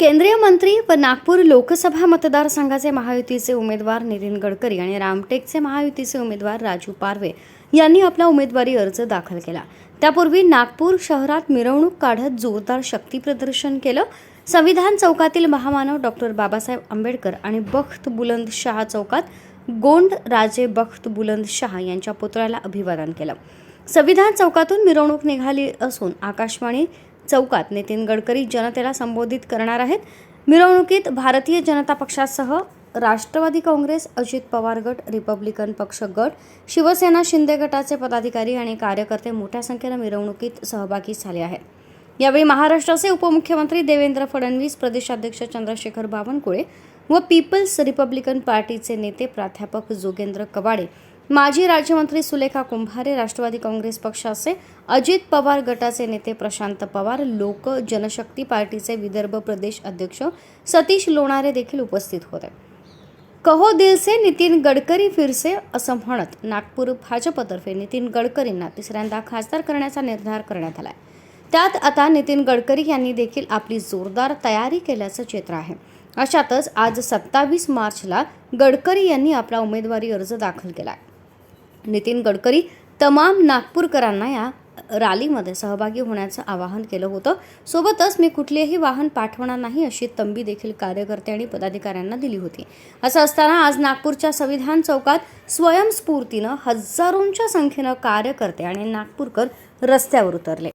केंद्रीय मंत्री व नागपूर लोकसभा मतदारसंघाचे महायुतीचे उमेदवार नितीन गडकरी आणि रामटेकचे महायुतीचे उमेदवार राजू पारवे यांनी आपला उमेदवारी अर्ज दाखल केला. त्यापूर्वी नागपूर शहरात मिरवणूक काढत जोरदार शक्ती प्रदर्शन केलं. संविधान चौकातील महामानव डॉक्टर बाबासाहेब आंबेडकर आणि बख्त बुलंद शाह चौकात गोंड राजे बख्त बुलंद शाह यांच्या पुतळ्याला अभिवादन केलं. संविधान चौकातून मिरवणूक निघाली असून आकाशवाणी चौकात नितीन गडकरी जनतेला संबोधित करणार आहेत. मिरवणुकीत भारतीय जनता पक्षासह राष्ट्रवादी काँग्रेस अजित पवार गट रिपब्लिकन पक्ष गट शिवसेना शिंदे गटाचे पदाधिकारी आणि कार्यकर्ते मोठ्या संख्येनं मिरवणुकीत सहभागी झाले आहेत. यावेळी महाराष्ट्राचे उपमुख्यमंत्री देवेंद्र फडणवीस प्रदेशाध्यक्ष चंद्रशेखर बावनकुळे व पीपल्स रिपब्लिकन पार्टीचे नेते प्राध्यापक जोगेंद्र कवाडे माजी राज्यमंत्री सुलेखा कुंभारे राष्ट्रवादी काँग्रेस पक्षाचे अजित पवार गटाचे नेते प्रशांत पवार लोक जनशक्ती पार्टीचे विदर्भ प्रदेश अध्यक्ष सतीश लोणारे देखील उपस्थित होते. कहो दिलसे नितीन गडकरी फिरसे असं म्हणत नागपूर भाजपतर्फे नितीन गडकरींना तिसऱ्यांदा खासदार करण्याचा निर्धार करण्यात आलाय. त्यात आता नितीन गडकरी यांनी देखील आपली जोरदार तयारी केल्याचं चित्र आहे. अशातच आज सत्तावीस मार्चला गडकरी यांनी आपला उमेदवारी अर्ज दाखल केला नितीन गडकरी तमाम नागपूरकरांना या रॅलीमध्ये सहभागी होण्याचं आवाहन केलं होतं. सोबतच मी कुठलेही वाहन पाठवणार नाही अशी तंबी देखील कार्यकर्ते आणि पदाधिकाऱ्यांना दिली होती. असं असताना आज नागपूरच्या संविधान चौकात स्वयंस्फूर्तीनं हजारोंच्या संख्येनं कार्यकर्ते आणि नागपूरकर रस्त्यावर उतरले.